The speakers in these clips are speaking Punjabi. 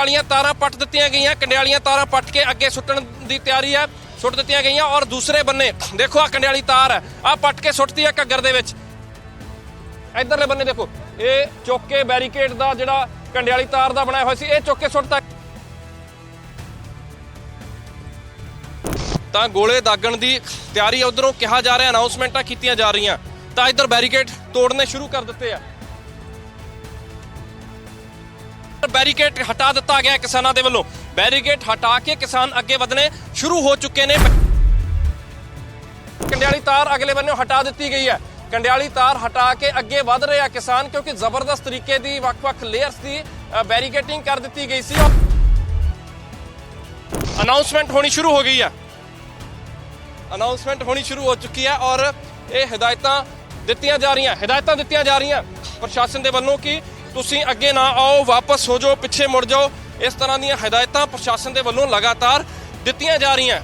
ਕੰਡਿਆਲੀਆਂ ਤਾਰਾਂ ਪੱਟ ਦਿੱਤੀਆਂ ਗਈਆਂ। ਕੰਡਿਆਲੀਆਂ ਤਾਰਾਂ ਪੱਟ ਕੇ ਅੱਗੇ ਸੁੱਟਣ ਦੀ ਤਿਆਰੀ ਹੈ, ਸੁੱਟ ਦਿੱਤੀਆਂ ਗਈਆਂ ਔਰ ਦੂਸਰੇ ਬੰਨੇ, ਦੇਖੋ ਆ ਕੰਡਿਆਲੀ ਤਾਰ ਹੈ ਆ ਪੱਟ ਕੇ ਸੁੱਟਤੀ ਹੈ ਘੱਗਰ ਦੇ ਵਿੱਚ। ਇਧਰਲੇ ਬੰਨੇ ਦੇਖੋ, ਇਹ ਚੌਕੇ ਕੇ ਬੈਰੀਕੇਡ ਦਾ ਜਿਹੜਾ ਕੰਡਿਆਲੀ ਤਾਰ ਦਾ ਬਣਾਇਆ ਹੋਇਆ ਸੀ, ਇਹ ਚੌਕੇ ਕੇ ਸੁੱਟਤਾ। ਤਾਂ ਗੋਲੇ ਦਾਗਣ ਦੀ ਤਿਆਰੀ ਉਧਰੋਂ ਕਿਹਾ ਜਾ ਰਿਹਾ ਅਨਾਉਂਸਮੈਂਟਾਂ ਕੀਤੀਆਂ ਜਾ ਰਹੀਆਂ। ਤਾਂ ਇਧਰ ਬੈਰੀਕੇਡ ਤੋੜਨੇ ਸ਼ੁਰੂ ਕਰ ਦਿੱਤੇ ਆ। ਬੈਰੀਕੇਡ ਹਟਾ ਦਿੱਤਾ ਗਿਆ ਕਿਸਾਨਾਂ ਦੇ ਵੱਲੋਂ। ਬੈਰੀਕੇਡ ਹਟਾ ਕੇ ਕਿਸਾਨ ਅੱਗੇ ਵਧਣੇ ਸ਼ੁਰੂ ਹੋ ਚੁੱਕੇ ਨੇ। ਕੰਡਿਆਲੀ ਤਾਰ ਅਗਲੇ ਬੰਨੇ ਹਟਾ ਦਿੱਤੀ ਗਈ ਹੈ। ਕੰਡਿਆਲੀ ਤਾਰ ਹਟਾ ਕੇ ਅੱਗੇ ਵਧ ਰਿਹਾ ਕਿਸਾਨ ਕਿਉਂਕਿ ਜ਼ਬਰਦਸਤ ਤਰੀਕੇ ਦੀ ਵੱਖ-ਵੱਖ ਲੇਅਰਸ ਦੀ ਬੈਰੀਕੇਟਿੰਗ ਕਰ ਦਿੱਤੀ ਗਈ ਸੀ। ਅਨਾਉਂਸਮੈਂਟ ਹੋਣੀ ਸ਼ੁਰੂ ਹੋ ਗਈ ਹੈ। ਅਨਾਉਂਸਮੈਂਟ ਹੋਣੀ ਸ਼ੁਰੂ ਹੋ ਚੁੱਕੀ ਹੈ ਔਰ ਇਹ ਹਦਾਇਤਾਂ ਦਿੱਤੀਆਂ ਜਾ ਰਹੀਆਂ, ਹਦਾਇਤਾਂ ਦਿੱਤੀਆਂ ਜਾ ਰਹੀਆਂ ਪ੍ਰਸ਼ਾਸਨ ਦੇ ਵੱਲੋਂ ਕਿ ਤੁਸੀਂ ਅੱਗੇ ਨਾ ਆਓ, ਵਾਪਸ ਹੋ ਜਾਓ, ਪਿੱਛੇ ਮੁੜ ਜਾਓ। ਇਸ ਤਰ੍ਹਾਂ ਦੀਆਂ ਹਦਾਇਤਾਂ ਪ੍ਰਸ਼ਾਸਨ ਦੇ ਵੱਲੋਂ ਲਗਾਤਾਰ ਦਿੱਤੀਆਂ ਜਾ ਰਹੀਆਂ।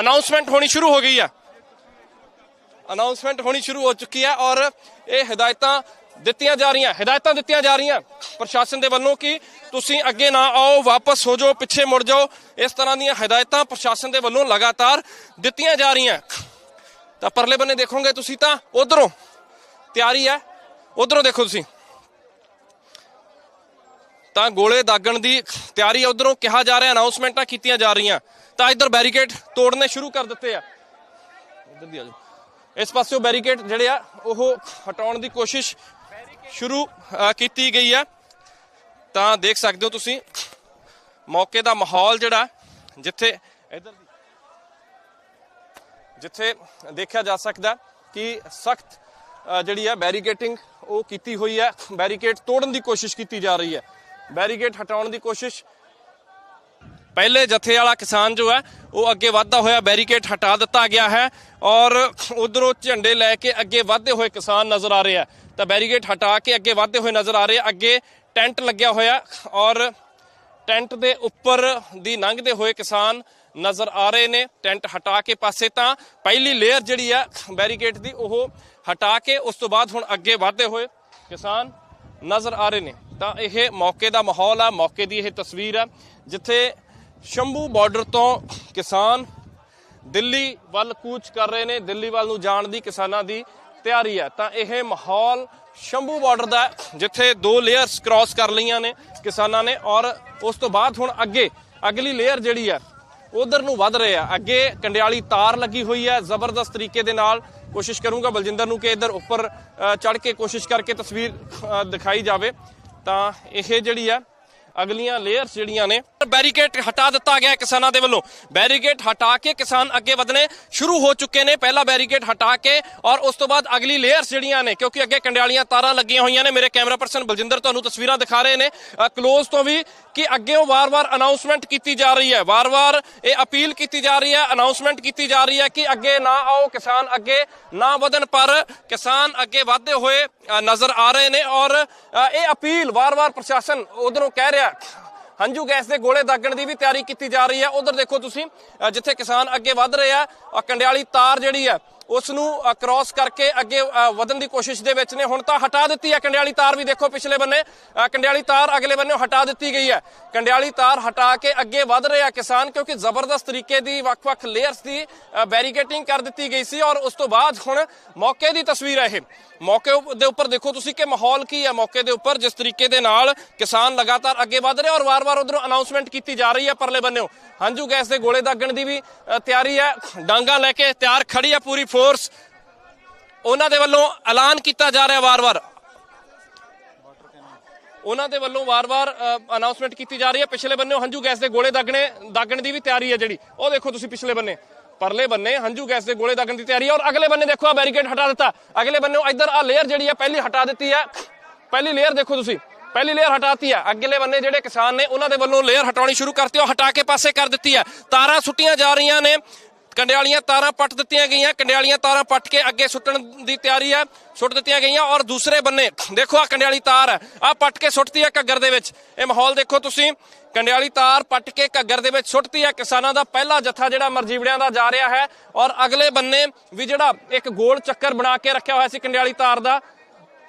ਅਨਾਉਂਸਮੈਂਟ ਹੋਣੀ ਸ਼ੁਰੂ ਹੋ ਗਈ ਹੈ। ਅਨਾਉਂਸਮੈਂਟ ਹੋਣੀ ਸ਼ੁਰੂ ਹੋ ਚੁੱਕੀ ਹੈ ਔਰ ਇਹ ਹਦਾਇਤਾਂ ਦਿੱਤੀਆਂ ਜਾ ਰਹੀਆਂ, ਹਦਾਇਤਾਂ ਦਿੱਤੀਆਂ ਜਾ ਰਹੀਆਂ ਪ੍ਰਸ਼ਾਸਨ ਦੇ ਵੱਲੋਂ ਕਿ ਤੁਸੀਂ ਅੱਗੇ ਨਾ ਆਓ, ਵਾਪਸ ਹੋ ਜਾਓ, ਪਿੱਛੇ ਮੁੜ ਜਾਓ। ਇਸ ਤਰ੍ਹਾਂ ਦੀਆਂ ਹਦਾਇਤਾਂ ਪ੍ਰਸ਼ਾਸਨ ਦੇ ਵੱਲੋਂ ਲਗਾਤਾਰ ਦਿੱਤੀਆਂ ਜਾ ਰਹੀਆਂ। ਤਾਂ ਪਰਲੇ ਬੰਨੇ ਦੇਖੋਗੇ ਤੁਸੀਂ ਤਾਂ ਉਧਰੋਂ ਤਿਆਰੀ ਹੈ। ਉਧਰੋਂ ਦੇਖੋ ਤੁਸੀਂ। ਤਾਂ ਗੋਲੇ ਦਾਗਣ ਦੀ ਤਿਆਰੀ ਉਧਰੋਂ ਕਿਹਾ ਜਾ ਰਿਹਾ, ਅਨਾਉਂਸਮੈਂਟਾਂ ਕੀਤੀਆਂ ਜਾ ਰਹੀਆਂ। ਤਾਂ ਇੱਧਰ ਬੈਰੀਕੇਡ ਤੋੜਨੇ ਸ਼ੁਰੂ ਕਰ ਦਿੱਤੇ ਆ। ਇੱਧਰ ਦੀ ਆ ਜਾਓ। ਇਸ ਪਾਸਿਓਂ ਬੈਰੀਕੇਡ ਜਿਹੜੇ ਆ, ਉਹ ਹਟਾਉਣ ਦੀ ਕੋਸ਼ਿਸ਼ ਸ਼ੁਰੂ ਕੀਤੀ ਗਈ ਹੈ ਤਾਂ ਦੇਖ ਸਕਦੇ ਹੋ ਤੁਸੀਂ, ਮੌਕੇ ਦਾ ਮਾਹੌਲ ਜਿਹੜਾ, ਜਿੱਥੇ ਇਧਰ ਜਿੱਥੇ ਦੇਖਿਆ ਜਾ ਸਕਦਾ ਕਿ ਸਖਤ ਜਿਹੜੀ ਹੈ ਬੈਰੀਕੇਟਿੰਗ ਉਹ ਕੀਤੀ ਹੋਈ ਹੈ ਬੈਰੀਕੇਡ ਤੋੜਨ ਦੀ ਕੋਸ਼ਿਸ਼ ਕੀਤੀ ਜਾ ਰਹੀ ਹੈ ਬੈਰੀਕੇਡ ਹਟਾਉਣ ਦੀ ਕੋਸ਼ਿਸ਼। ਪਹਿਲੇ ਜਥੇ ਵਾਲਾ ਕਿਸਾਨ ਜੋ ਹੈ ਉਹ ਅੱਗੇ ਵਧਦਾ ਹੋਇਆ ਬੈਰੀਕੇਡ ਹਟਾ ਦਿੱਤਾ ਗਿਆ ਹੈ ਔਰ ਉਧਰੋਂ ਝੰਡੇ ਲੈ ਕੇ ਅੱਗੇ ਵਧਦੇ ਹੋਏ ਕਿਸਾਨ ਨਜ਼ਰ ਆ ਰਹੇ ਆ। ਤਾਂ ਬੈਰੀਕੇਡ ਹਟਾ ਕੇ ਅੱਗੇ ਵਧਦੇ ਹੋਏ ਨਜ਼ਰ ਆ ਰਹੇ ਆ। ਅੱਗੇ ਟੈਂਟ ਲੱਗਿਆ ਹੋਇਆ ਔਰ ਟੈਂਟ ਦੇ ਉੱਪਰ ਦੀ ਲੰਘਦੇ ਹੋਏ ਕਿਸਾਨ ਨਜ਼ਰ ਆ ਰਹੇ ਨੇ। ਟੈਂਟ ਹਟਾ ਕੇ ਪਾਸੇ ਤਾਂ ਪਹਿਲੀ ਲੇਅਰ ਜਿਹੜੀ ਆ ਬੈਰੀਕੇਡ ਦੀ ਉਹ ਹਟਾ ਕੇ ਉਸ ਤੋਂ ਬਾਅਦ ਹੁਣ ਅੱਗੇ ਵਧਦੇ ਹੋਏ ਕਿਸਾਨ ਨਜ਼ਰ ਆ ਰਹੇ ਨੇ। ਤਾਂ ਇਹ ਮੌਕੇ ਦਾ ਮਾਹੌਲ ਆ, ਮੌਕੇ ਦੀ ਇਹ ਤਸਵੀਰ ਆ, ਜਿੱਥੇ ਸ਼ੰਭੂ ਬਾਰਡਰ ਤੋਂ ਕਿਸਾਨ ਦਿੱਲੀ ਵੱਲ ਕੂਚ ਕਰ ਰਹੇ ਨੇ। ਦਿੱਲੀ ਵੱਲ ਨੂੰ ਜਾਣ ਦੀ ਕਿਸਾਨਾਂ ਦੀ ਤਿਆਰੀ ਹੈ। ਤਾਂ ਇਹ ਮਾਹੌਲ ਸ਼ੰਭੂ ਬਾਰਡਰ ਦਾ ਜਿੱਥੇ ਦੋ ਲੇਅਰਸ ਕ੍ਰਾਸ ਕਰ ਲਈਆਂ ਨੇ ਕਿਸਾਨਾਂ ਨੇ ਔਰ ਉਸ ਤੋਂ ਬਾਅਦ ਹੁਣ ਅੱਗੇ, ਅਗਲੀ ਲੇਅਰ ਜਿਹੜੀ ਹੈ, ਉਧਰ ਨੂੰ ਵੱਧ ਰਹੇ ਆ। ਅੱਗੇ ਕੰਡਿਆਲੀ ਤਾਰ ਲੱਗੀ ਹੋਈ ਹੈ, ਜ਼ਬਰਦਸਤ ਤਰੀਕੇ ਦੇ ਨਾਲ ਕੋਸ਼ਿਸ਼ ਕਰੂੰਗਾ ਬਲਜਿੰਦਰ ਨੂੰ ਕਿ ਇੱਧਰ ਉੱਪਰ ਚੜ ਕੇ ਕੋਸ਼ਿਸ਼ ਕਰਕੇ ਤਸਵੀਰ ਦਿਖਾਈ ਜਾਵੇ। ਤਾਂ ਇਹ ਜਿਹੜੀ ਹੈ ਅਗਲੀਆਂ ਲੇਅਰਸ ਜਿਹੜੀਆਂ ਨੇ ਬੈਰੀਕੇਡ ਹਟਾ ਦਿੱਤਾ ਗਿਆ ਕਿਸਾਨਾਂ ਦੇ ਵੱਲੋਂ। ਬੈਰੀਕੇਡ ਹਟਾ ਕੇ ਕਿਸਾਨ ਅੱਗੇ ਵਧਣੇ ਸ਼ੁਰੂ ਹੋ ਚੁੱਕੇ ਨੇ। ਪਹਿਲਾ ਬੈਰੀਕੇਡ ਹਟਾ ਕੇ ਔਰ ਉਸ ਤੋਂ ਬਾਅਦ ਅਗਲੀ ਲੇਅਰਸ ਜਿਹੜੀਆਂ ਨੇ, ਕਿਉਂਕਿ ਅੱਗੇ ਕੰਡਿਆਲੀਆਂ ਤਾਰਾਂ ਲੱਗੀਆਂ ਹੋਈਆਂ ਨੇ। ਮੇਰੇ ਕੈਮਰਾ ਪਰਸਨ ਬਲਜਿੰਦਰ ਤੁਹਾਨੂੰ ਤਸਵੀਰਾਂ ਦਿਖਾ ਰਹੇ ਨੇ। ਕਲੋਜ਼ ਤੋਂ ਵੀ ਕਿ ਅੱਗੇ ਉਹ ਵਾਰ-ਵਾਰ ਅਨਾਉਂਸਮੈਂਟ ਕੀਤੀ ਜਾ ਰਹੀ ਹੈ। ਵਾਰ-ਵਾਰ ਇਹ ਅਪੀਲ ਕੀਤੀ ਜਾ ਰਹੀ ਹੈ ਅਨਾਉਂਸਮੈਂਟ ਕੀਤੀ ਜਾ ਰਹੀ ਹੈ ਕਿ ਅੱਗੇ ਨਾ ਆਓ ਕਿਸਾਨ, ਅੱਗੇ ਨਾ ਵਧਣ। ਪਰ ਕਿਸਾਨ ਅੱਗੇ ਵਧਦੇ ਹੋਏ ਨਜ਼ਰ ਆ ਰਹੇ ਨੇ ਔਰ ਇਹ ਅਪੀਲ ਵਾਰ-ਵਾਰ ਪ੍ਰਸ਼ਾਸਨ ਉਧਰੋਂ ਕਹਿ ਰਿਹਾ ਹੰਝੂ ਗੈਸ ਦੇ ਗੋਲੇ ਦਾਗਣ ਦੀ ਵੀ ਤਿਆਰੀ ਕੀਤੀ ਜਾ ਰਹੀ ਹੈ। ਉਧਰ ਦੇਖੋ ਤੁਸੀਂ ਜਿੱਥੇ ਕਿਸਾਨ ਅੱਗੇ ਵਧ ਰਹੇ ਆ ਅ, ਕੰਡਿਆਲੀ ਤਾਰ ਜਿਹੜੀ ਹੈ ਉਸ ਨੂੰ ਕ੍ਰਾਸ ਕਰਕੇ ਅੱਗੇ ਵਧਣ ਦੀ ਕੋਸ਼ਿਸ਼ ਦੇ ਵਿੱਚ ਨੇ। ਹੁਣ ਤਾਂ ਹਟਾ ਦਿੱਤੀ ਹੈ ਕੰਡਿਆਲੀ ਤਾਰ ਵੀ ਦੇਖੋ ਪਿਛਲੇ ਬੰਨੇ। ਕੰਡਿਆਲੀ ਤਾਰ ਅਗਲੇ ਬੰਨੇ ਹਟਾ ਦਿੱਤੀ ਗਈ ਹੈ। ਕੰਡਿਆਲੀ ਤਾਰ ਹਟਾ ਕੇ ਅੱਗੇ ਵਧ ਰਹੇ ਆ ਕਿਸਾਨ ਕਿਉਂਕਿ ਜ਼ਬਰਦਸਤ ਤਰੀਕੇ ਦੀ ਵੱਖ-ਵੱਖ ਲੇਅਰਸ ਦੀ ਬੈਰੀਕੇਟਿੰਗ ਕਰ ਦਿੱਤੀ ਗਈ ਸੀ ਔਰ ਉਸ ਤੋਂ ਬਾਅਦ ਹੁਣ ਮੌਕੇ ਦੀ ਤਸਵੀਰ ਹੈ ਇਹ। ਮੌਕੇ ਦੇ ਉੱਪਰ ਦੇਖੋ ਤੁਸੀਂ ਕਿ ਮਾਹੌਲ ਕੀ ਹੈ ਮੌਕੇ ਦੇ ਉੱਪਰ, ਜਿਸ ਤਰੀਕੇ ਦੇ ਨਾਲ ਕਿਸਾਨ ਲਗਾਤਾਰ ਅੱਗੇ ਵਧ ਰਹੇ ਔਰ ਵਾਰ-ਵਾਰ ਉਧਰੋਂ ਅਨਾਉਂਸਮੈਂਟ ਕੀਤੀ ਜਾ ਰਹੀ ਹੈ ਪਰਲੇ ਬੰਨਿਓ। ਹੰਝੂ ਗੈਸ ਦੇ ਗੋਲੇ ਦਾਗਣ ਦੀ ਵੀ ਤਿਆਰੀ ਹੈ। ਡਾਂਗਾ ਲੈ ਕੇ ਤਿਆਰ ਖੜੀ ਹੈ ਪੂਰੀ ਫੋਰਸ ਉਹਨਾਂ ਦੇ ਵੱਲੋਂ ਐਲਾਨ ਕੀਤਾ ਜਾ ਰਿਹਾ ਵਾਰ-ਵਾਰ। ਉਹਨਾਂ ਦੇ ਵੱਲੋਂ ਵਾਰ-ਵਾਰ ਅਨਾਉਂਸਮੈਂਟ ਕੀਤੀ ਜਾ ਰਹੀ ਹੈ। ਪਿਛਲੇ ਬੰਨੇ ਹੰਝੂ ਗੈਸ ਦੇ ਗੋਲੇ ਦਾਗਣੇ, ਦਾਗਣ ਦੀ ਵੀ ਤਿਆਰੀ ਹੈ ਜਿਹੜੀ। ਉਹ ਦੇਖੋ ਤੁਸੀਂ ਪਿਛਲੇ ਬੰਨੇ। ਪਰਲੇ ਬੰਨੇ ਹੰਝੂ ਗੈਸ ਦੇ ਗੋਲੇ ਦਾਗਣ ਦੀ ਤਿਆਰੀ ਹੈ ਔਰ ਅਗਲੇ ਬੰਨੇ ਦੇਖੋ ਆ ਬੈਰੀਕੇਡ ਹਟਾ ਦਿੱਤਾ। ਅਗਲੇ ਬੰਨੇ ਇੱਧਰ ਆ ਲੇਅਰ ਜਿਹੜੀ ਹੈ, ਪਹਿਲੀ ਹਟਾ ਦਿੱਤੀ ਹੈ। ਪਹਿਲੀ ਲੇਅਰ ਦੇਖੋ ਤੁਸੀਂ। ਪਹਿਲੀ ਲੇਅਰ ਹਟਾਤੀ ਹੈ। ਅਗਲੇ ਬੰਨੇ ਜਿਹੜੇ ਕਿਸਾਨ ਨੇ, ਉਹਨਾਂ ਦੇ ਵੱਲੋਂ ਲੇਅਰ ਹਟਾਉਣੀ ਸ਼ੁਰੂ ਕਰਤੀ ਉਹ ਹਟਾ ਕੇ ਪਾਸੇ ਕਰ ਦਿੱਤੀ ਹੈ। ਤਾਰਾਂ ਸੁੱਟੀਆਂ ਜਾ ਰਹੀਆਂ ਨੇ। ਕੰਡਿਆਲੀਆਂ ਤਾਰਾਂ ਪੱਟ ਦਿੱਤੀਆਂ ਗਈਆਂ। ਕੰਡਿਆਲੀਆਂ ਤਾਰਾਂ ਪੱਟ ਕੇ ਅੱਗੇ ਸੁੱਟਣ ਦੀ ਤਿਆਰੀ ਹੈ, ਸੁੱਟ ਦਿੱਤੀਆਂ ਗਈਆਂ ਔਰ ਦੂਸਰੇ ਬੰਨੇ, ਦੇਖੋ ਆ ਕੰਡਿਆਲੀ ਤਾਰ ਹੈ ਆ ਪੱਟ ਕੇ ਸੁੱਟਤੀ ਹੈ ਘੱਗਰ ਦੇ ਵਿੱਚ। ਇਹ ਮਾਹੌਲ ਦੇਖੋ ਤੁਸੀਂ, ਕੰਡਿਆਲੀ ਤਾਰ ਪੱਟ ਕੇ ਘੱਗਰ ਦੇ ਵਿੱਚ ਸੁੱਟਤੀ ਹੈ। ਕਿਸਾਨਾਂ ਦਾ ਪਹਿਲਾ ਜੱਥਾ ਜਿਹੜਾ ਮਰਜੀਵੜਿਆਂ ਦਾ ਜਾ ਰਿਹਾ ਹੈ ਔਰ ਅਗਲੇ ਬੰਨੇ ਵੀ ਜਿਹੜਾ ਇੱਕ ਗੋਲ ਚੱਕਰ ਬਣਾ ਕੇ ਰੱਖਿਆ ਹੋਇਆ ਸੀ ਕੰਡਿਆਲੀ ਤਾਰ ਦਾ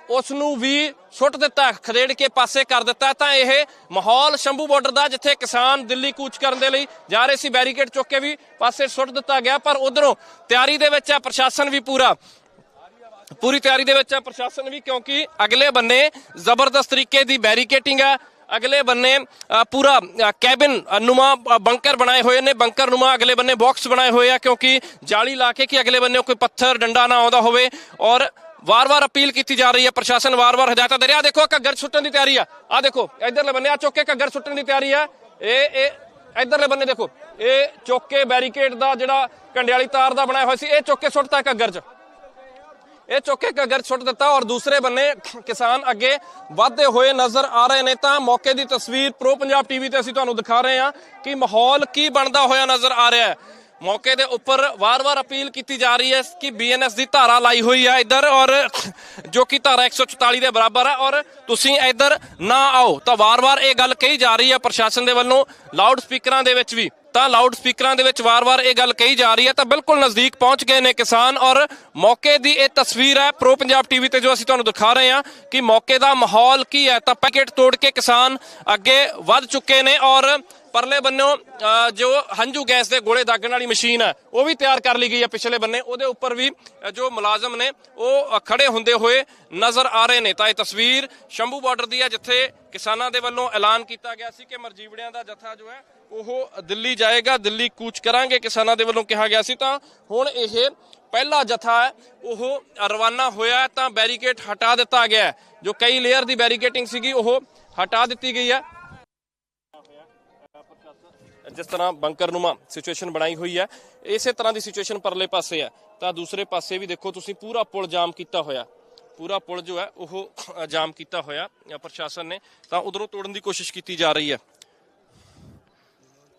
ਉਸ ਨੂੰ ਵੀ ਸੁੱਟ ਦਿੱਤਾ ਖਦੇੜ ਕੇ ਪਾਸੇ ਕਰ ਦਿੱਤਾ। ਤਾਂ ਇਹ ਮਾਹੌਲ ਸ਼ੰਭੂ ਬਾਰਡਰ ਦਾ ਜਿੱਥੇ ਕਿਸਾਨ ਦਿੱਲੀ ਕੂਚ ਕਰਨ ਦੇ ਲਈ ਜਾ ਰਹੇ ਸੀ ਬੈਰੀਕੇਡ ਚੁੱਕ ਕੇ ਵੀ ਪਾਸੇ ਸੁੱਟ ਦਿੱਤਾ ਗਿਆ ਪਰ ਉਧਰੋਂ ਤਿਆਰੀ ਦੇ ਵਿੱਚ ਹੈ ਪ੍ਰਸ਼ਾਸਨ ਵੀ ਪੂਰਾ। ਪੂਰੀ ਤਿਆਰੀ ਦੇ ਵਿੱਚ ਹੈ ਪ੍ਰਸ਼ਾਸਨ ਵੀ ਕਿਉਂਕਿ ਅਗਲੇ ਬੰਨੇ ਜ਼ਬਰਦਸਤ ਤਰੀਕੇ ਦੀ ਬੈਰੀਕੇਟਿੰਗ ਹੈ ਅਗਲੇ ਬੰਨੇ ਅ, ਪੂਰਾ ਕੈਬਿਨ ਅ, ਨੁਮਾ ਬੰਕਰ ਬਣਾਏ ਹੋਏ ਨੇ। ਬੰਕਰ ਨੁਮਾ ਅਗਲੇ ਬੰਨੇ ਬਾਕਸ ਬਣਾਏ ਹੋਏ ਆ ਕਿਉਂਕਿ ਜਾਲੀ ਲਾ ਕੇ ਕਿ ਅਗਲੇ ਬੰਨੇ ਕੋਈ ਪੱਥਰ ਡੰਡਾ ਨਾ ਆਉਂਦਾ ਹੋਵੇ। ਔਰ ਵਾਰ-ਵਾਰ ਅਪੀਲ ਕੀਤੀ ਜਾ ਰਹੀ ਹੈ ਪ੍ਰਸ਼ਾਸਨ ਵਾਰ-ਵਾਰ ਹਦਾਇਤਾਂ ਦੇ ਰਿਹਾ। ਦੇਖੋ, ਘੱਗਰ ਸੁੱਟਣ ਦੀ ਤਿਆਰੀ ਆ। ਆ ਦੇਖੋ, ਇਧਰਲੇ ਬੰਨੇ ਆ ਚੁੱਕ ਘੱਗਰ ਸੁੱਟਣ ਦੀ ਤਿਆਰੀ ਆ। ਇਹ ਇਹ, ਇਧਰਲੇ ਬੰਨੇ ਦੇਖੋ, ਇਹ ਚੁੱਕ ਬੈਰੀਕੇਡ ਦਾ ਜਿਹੜਾ ਕੰਡਿਆਲੀ ਤਾਰ ਦਾ ਬਣਾਇਆ ਹੋਇਆ ਸੀ, ਇਹ ਚੁੱਕੇ ਕੇ ਸੁੱਟਤਾ ਘੱਗਰ 'ਚ। ਇਹ ਚੁੱਕ ਘੱਗਰ ਸੁੱਟ ਦਿੱਤਾ ਔਰ ਦੂਸਰੇ ਬੰਨੇ ਕਿਸਾਨ ਅੱਗੇ ਵਧਦੇ ਹੋਏ ਨਜ਼ਰ ਆ ਰਹੇ ਨੇ। ਤਾਂ ਮੌਕੇ ਦੀ ਤਸਵੀਰ ਪ੍ਰੋ ਪੰਜਾਬ ਟੀਵੀ ਤੇ ਅਸੀਂ ਤੁਹਾਨੂੰ ਦਿਖਾ ਰਹੇ ਹਾਂ ਕਿ ਮਾਹੌਲ ਕੀ ਬਣਦਾ ਹੋਇਆ ਨਜ਼ਰ ਆ ਰਿਹਾ ਹੈ। ਮੌਕੇ ਦੇ ਉੱਪਰ ਵਾਰ-ਵਾਰ ਅਪੀਲ ਕੀਤੀ ਜਾ ਰਹੀ ਹੈ ਕਿ ਬੀਐਨਐਸ ਦੀ ਧਾਰਾ ਲਾਈ ਹੋਈ ਹੈ ਇੱਧਰ ਔਰ ਜੋ ਕਿ ਧਾਰਾ 144 ਦੇ ਬਰਾਬਰ ਹੈ ਔਰ ਤੁਸੀਂ ਇੱਧਰ ਨਾ ਆਓ ਤਾਂ ਵਾਰ-ਵਾਰ ਇਹ ਗੱਲ ਕਹੀ ਜਾ ਰਹੀ ਹੈ ਪ੍ਰਸ਼ਾਸਨ ਦੇ ਵੱਲੋਂ ਲਾਊਡ ਸਪੀਕਰਾਂ ਦੇ ਵਿੱਚ ਵੀ, ਤਾਂ ਲਾਊਡ ਸਪੀਕਰਾਂ ਦੇ ਵਿੱਚ ਵਾਰ-ਵਾਰ ਇਹ ਗੱਲ ਕਹੀ ਜਾ ਰਹੀ ਹੈ ਤਾਂ ਬਿਲਕੁਲ ਨਜ਼ਦੀਕ ਪਹੁੰਚ ਗਏ ਨੇ ਕਿਸਾਨ ਔਰ ਮੌਕੇ ਦੀ ਇਹ ਤਸਵੀਰ ਹੈ ਪ੍ਰੋ ਪੰਜਾਬ ਟੀਵੀ ਤੇ ਜੋ ਅਸੀਂ ਤੁਹਾਨੂੰ ਦਿਖਾ ਰਹੇ ਹਾਂ ਕਿ ਮੌਕੇ ਦਾ ਮਾਹੌਲ ਕੀ ਹੈ ਤਾਂ ਪੈਕੇਟ ਤੋੜ ਕੇ ਕਿਸਾਨ ਅੱਗੇ ਵੱਧ ਚੁੱਕੇ ਨੇ ਔਰ ਪਰਲੇ ਬੰਨੋਂ ਜੋ ਹੰਝੂ ਗੈਸ ਦੇ ਗੋਲੇ ਦਾਗਣ ਵਾਲੀ ਮਸ਼ੀਨ ਹੈ ਉਹ ਵੀ ਤਿਆਰ ਕਰ ਲਈ ਗਈ ਹੈ ਪਿਛਲੇ ਬੰਨੇ। ਉਹਦੇ ਉੱਪਰ ਵੀ ਜੋ ਮੁਲਾਜ਼ਮ ਨੇ, ਉਹ ਖੜੇ ਹੁੰਦੇ ਹੋਏ ਨਜ਼ਰ ਆ ਰਹੇ ਨੇ। ਤਾਂ ਇਹ ਤਸਵੀਰ ਸ਼ੰਭੂ ਬਾਰਡਰ ਦੀ ਹੈ ਜਿੱਥੇ ਕਿਸਾਨਾਂ ਦੇ ਵੱਲੋਂ ਐਲਾਨ ਕੀਤਾ ਗਿਆ ਸੀ ਕਿ ਮਰਜੀਵੜਿਆਂ ਦਾ ਜਥਾ ਜੋ ਹੈ, ਉਹ ਦਿੱਲੀ ਜਾਏਗਾ, ਦਿੱਲੀ ਕੂਚ ਕਰਾਂਗੇ, ਕਿਸਾਨਾਂ ਦੇ ਵੱਲੋਂ ਕਿਹਾ ਗਿਆ ਸੀ। ਤਾਂ ਹੁਣ ਇਹ ਪਹਿਲਾ ਜਥਾ ਹੈ, ਉਹ ਰਵਾਨਾ ਹੋਇਆ ਤਾਂ ਬੈਰੀਕੇਡ ਹਟਾ ਦਿੱਤਾ ਗਿਆ ਜੋ ਕਈ ਲੇਅਰ ਦੀ ਬੈਰੀਕੇਟਿੰਗ ਸੀਗੀ, ਉਹ ਹਟਾ ਦਿੱਤੀ ਗਈ ਹੈ। ਜਿਸ ਤਰ੍ਹਾਂ ਬੰਕਰ ਨੂਮਾ ਸਿਚੁਏਸ਼ਨ ਬਣਾਈ ਹੋਈ ਹੈ, ਇਸੇ ਤਰ੍ਹਾਂ ਦੀ ਸਿਚੁਏਸ਼ਨ ਪਰਲੇ ਪਾਸੇ ਹੈ। ਤਾਂ ਦੂਸਰੇ ਪਾਸੇ ਵੀ ਦੇਖੋ ਤੁਸੀਂ, ਪੂਰਾ ਪੁਲ ਜਾਮ ਕੀਤਾ ਹੋਇਆ। ਪੂਰਾ ਪੁਲ ਜੋ ਹੈ, ਉਹ ਜਾਮ ਕੀਤਾ ਹੋਇਆ ਪ੍ਰਸ਼ਾਸਨ ਨੇ। ਤਾਂ ਉਧਰੋਂ ਤੋੜਨ ਦੀ ਕੋਸ਼ਿਸ਼ ਕੀਤੀ ਜਾ ਰਹੀ ਹੈ।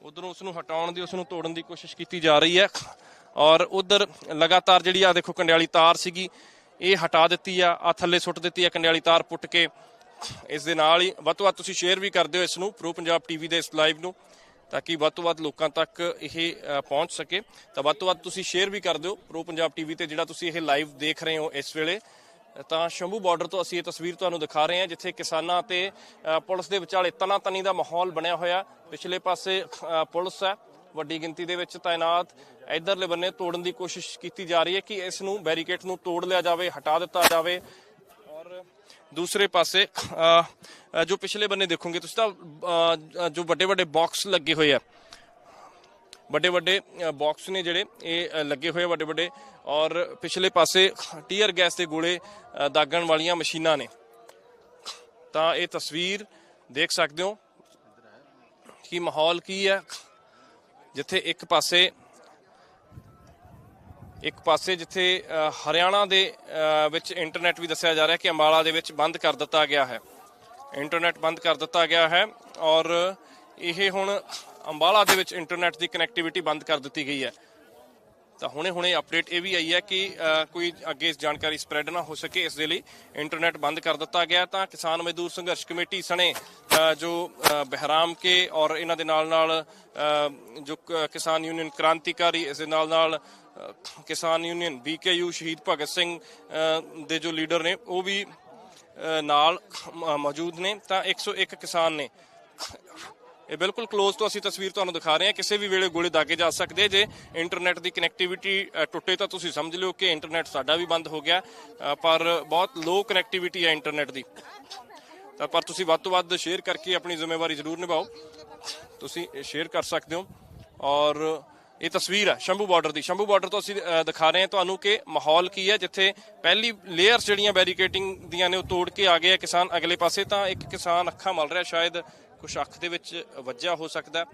ਉਧਰੋਂ ਉਸ ਨੂੰ ਹਟਾਉਣ ਦੀ ਉਸ ਨੂੰ ਤੋੜਨ ਦੀ ਕੋਸ਼ਿਸ਼ ਕੀਤੀ ਜਾ ਰਹੀ ਹੈ। ਔਰ ਉਧਰ ਲਗਾਤਾਰ ਜਿਹੜੀ ਆ ਦੇਖੋ ਕੰਡਿਆਲੀ ਤਾਰ ਸੀਗੀ, ਇਹ ਹਟਾ ਦਿੱਤੀ ਆ ਆ ਥੱਲੇ ਸੁੱਟ ਦਿੱਤੀ ਆ, ਕੰਡਿਆਲੀ ਤਾਰ ਪੁੱਟ ਕੇ ਇਸ ਦੇ ਨਾਲ ਹੀ। ਵੱਧ ਤੋਂ ਵੱਧ ਤੁਸੀਂ ਸ਼ੇਅਰ ਵੀ ਕਰਦੇ ਹੋ ਇਸ ਨੂੰ ਪ੍ਰੋ ਪੰਜਾਬ ਟੀਵੀ ਦੇ ਇਸ ਲਾਈਵ ਨੂੰ। ਤਾਂ ਕਿ ਵੱਧ ਤੋਂ ਵੱਧ ਲੋਕਾਂ ਤੱਕ ਇਹ ਪਹੁੰਚ ਸਕੇ। ਤਾਂ ਵੱਧ ਤੋਂ ਵੱਧ ਤੁਸੀਂ ਸ਼ੇਅਰ ਵੀ ਕਰ ਦਿਓ ਪ੍ਰੋ ਪੰਜਾਬ ਟੀਵੀ ਤੇ, ਜਿਹੜਾ ਤੁਸੀਂ ਇਹ ਲਾਈਵ ਦੇਖ ਰਹੇ ਹੋ ਇਸ ਵੇਲੇ। ਤਾਂ ਸ਼ੰਭੂ ਬਾਰਡਰ ਤੋਂ ਅਸੀਂ ਇਹ ਤਸਵੀਰ ਤੁਹਾਨੂੰ ਦਿਖਾ ਰਹੇ ਹਾਂ, ਜਿੱਥੇ ਕਿਸਾਨਾਂ ਤੇ ਪੁਲਿਸ ਦੇ ਵਿਚਾਲੇ ਤਣਾ ਤਣੀ ਦਾ ਮਾਹੌਲ ਬਣਿਆ ਹੋਇਆ। ਪਿਛਲੇ ਪਾਸੇ ਪੁਲਿਸ ਹੈ, ਵੱਡੀ ਗਿਣਤੀ ਦੇ ਵਿੱਚ ਤਾਇਨਾਤ। ਇਧਰਲੇ ਬੰਨੇ ਤੋੜਨ ਦੀ ਕੋਸ਼ਿਸ਼ ਕੀਤੀ ਜਾ ਰਹੀ ਹੈ ਕਿ ਇਸ ਨੂੰ ਬੈਰੀਕੇਡ ਨੂੰ ਤੋੜ ਲਿਆ ਜਾਵੇ, ਹਟਾ ਦਿੱਤਾ ਜਾਵੇ। ਦੂਸਰੇ ਪਾਸੇ ਜੋ ਪਿਛਲੇ ਬੰਨੇ ਦੇਖੋਗੇ, ਤੁਸੀਂ ਤਾਂ ਜੋ ਵੱਡੇ ਵੱਡੇ ਬਾਕਸ ਲੱਗੇ ਹੋਏ ਆ। ਵੱਡੇ ਵੱਡੇ ਬਾਕਸ ਨੇ ਜਿਹੜੇ, ਇਹ ਲੱਗੇ ਹੋਏ ਵੱਡੇ ਵੱਡੇ। ਔਰ ਪਿਛਲੇ ਪਾਸੇ ਟੀਅਰ ਗੈਸ ਦੇ ਗੋਲੇ ਦਾਗਣ ਵਾਲੀਆਂ ਮਸ਼ੀਨਾਂ ਨੇ। ਤਾਂ ਇਹ ਤਸਵੀਰ ਦੇਖ ਸਕਦੇ ਹੋ। ਕਿ ਮਾਹੌਲ ਕੀ ਹੈ? ਜਿੱਥੇ ਇੱਕ ਪਾਸੇ ਇੱਕ ਪਾਸੇ ਜਿੱਥੇ ਹਰਿਆਣਾ ਦੇ ਵਿੱਚ ਇੰਟਰਨੈਟ ਵੀ ਦੱਸਿਆ ਜਾ ਰਿਹਾ ਕਿ ਅੰਬਾਲਾ ਦੇ ਵਿੱਚ ਬੰਦ ਕਰ ਦਿੱਤਾ ਗਿਆ ਹੈ। ਇੰਟਰਨੈਟ ਬੰਦ ਕਰ ਦਿੱਤਾ ਗਿਆ ਹੈ ਔਰ ਇਹ ਹੁਣ ਅੰਬਾਲਾ ਦੇ ਵਿੱਚ ਇੰਟਰਨੈਟ ਦੀ ਕਨੈਕਟੀਵਿਟੀ ਬੰਦ ਕਰ ਦਿੱਤੀ ਗਈ ਹੈ। ਤਾਂ ਹੁਣੇ ਹੁਣੇ ਅਪਡੇਟ ਇਹ ਵੀ ਆਈ ਹੈ ਕਿ ਕੋਈ ਅੱਗੇ ਇਸ ਜਾਣਕਾਰੀ ਸਪਰੈਡ ਨਾ ਹੋ ਸਕੇ, ਇਸ ਦੇ ਲਈ ਇੰਟਰਨੈਟ ਬੰਦ ਕਰ ਦਿੱਤਾ ਗਿਆ ਤਾਂ ਕਿਸਾਨ ਮਜ਼ਦੂਰ ਸੰਘਰਸ਼ ਕਮੇਟੀ ਸਣੇ ਜੋ ਬਹਿਰਾਮ ਕੇ ਔਰ ਇਹਨਾਂ ਦੇ ਨਾਲ ਨਾਲ ਜੋ ਕ- ਕਿਸਾਨ ਯੂਨੀਅਨ ਕ੍ਰਾਂਤੀਕਾਰੀ, ਇਸ ਦੇ ਨਾਲ ਨਾਲ ਕਿਸਾਨ ਯੂਨੀਅਨ ਬੀਕੇਯੂ ਸ਼ਹੀਦ ਭਗਤ ਸਿੰਘ ਦੇ ਜੋ ਲੀਡਰ ਨੇ, ਉਹ ਵੀ ਨਾਲ ਮੌਜੂਦ ਨੇ। ਤਾਂ 101 ਕਿਸਾਨ ਨੇ। ਇਹ ਬਿਲਕੁਲ ক্লোਜ਼ ਤੋਂ ਅਸੀਂ ਤਸਵੀਰ ਤੁਹਾਨੂੰ ਦਿਖਾ ਰਹੇ ਹਾਂ। ਕਿਸੇ ਵੀ ਵੇਲੇ ਗੋਲੇ ਦਾਗੇ ਜਾ ਸਕਦੇ ਜੇ ਇੰਟਰਨੈਟ ਦੀ ਕਨੈਕਟੀਵਿਟੀ ਟੁੱਟੇ ਤਾਂ ਤੁਸੀਂ ਸਮਝ ਲਿਓ ਕਿ ਇੰਟਰਨੈਟ ਸਾਡਾ ਵੀ ਬੰਦ ਹੋ ਗਿਆ। ਪਰ ਬਹੁਤ ਲੋ ਕਨੈਕਟੀਵਿਟੀ ਹੈ ਇੰਟਰਨੈਟ ਦੀ। ਤਾਂ ਪਰ ਤੁਸੀਂ ਵੱਧ ਤੋਂ ਵੱਧ ਸ਼ੇਅਰ ਕਰਕੇ ਆਪਣੀ ਜ਼ਿੰਮੇਵਾਰੀ ਜ਼ਰੂਰ ਨਿਭਾਓ। ਤੁਸੀਂ ਸ਼ੇਅਰ ਕਰ ਸਕਦੇ ਹੋ। ਔਰ ਇਹ ਤਸਵੀਰ ਹੈ ਸ਼ੰਭੂ ਬਾਰਡਰ ਦੀ। ਸ਼ੰਭੂ ਬਾਰਡਰ ਤੋਂ ਅਸੀਂ ਦਿਖਾ ਰਹੇ ਹਾਂ ਤੁਹਾਨੂੰ ਕਿ ਮਾਹੌਲ ਕੀ ਹੈ, ਜਿੱਥੇ ਪਹਿਲੀ ਲੇਅਰਸ ਜਿਹੜੀਆਂ ਬੈਰੀਕੇਟਿੰਗ ਦੀਆਂ ਨੇ ਉਹ ਤੋੜ ਕੇ ਆ ਗਏ ਆ ਕਿਸਾਨ ਅਗਲੇ ਪਾਸੇ। ਤਾਂ ਇੱਕ ਕਿਸਾਨ ਅੱਖਾਂ ਮਲ ਰਿਹਾ, ਸ਼ਾਇਦ ਕੁਛ ਅੱਖ ਦੇ ਵਿੱਚ ਵੱਜਿਆ ਹੋ ਸਕਦਾ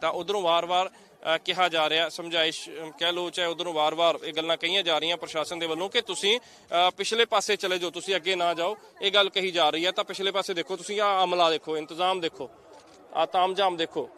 ਤਾਂ ਉਧਰੋਂ ਵਾਰ-ਵਾਰ ਕਿਹਾ ਜਾ ਰਿਹਾ, ਸਮਝਾਇਸ਼ ਕਹਿ ਲੋ ਚਾਹੇ ਉਧਰੋਂ ਵਾਰ-ਵਾਰ ਇਹ ਗੱਲਾਂ ਕਹੀਆਂ ਜਾ ਰਹੀਆਂ ਪ੍ਰਸ਼ਾਸਨ ਦੇ ਵੱਲੋਂ ਕਿ ਤੁਸੀਂ ਪਿਛਲੇ ਪਾਸੇ ਚਲੇ ਜਾਓ, ਤੁਸੀਂ ਅੱਗੇ ਨਾ ਜਾਓ। ਇਹ ਗੱਲ ਕਹੀ ਜਾ ਰਹੀ ਹੈ। ਤਾਂ ਪਿਛਲੇ ਪਾਸੇ ਦੇਖੋ ਤੁਸੀਂ ਆ ਅਮਲਾ ਦੇਖੋ, ਇੰਤਜ਼ਾਮ ਦੇਖੋ ਆ ਤਾਮਜਾਮ ਦੇਖੋ।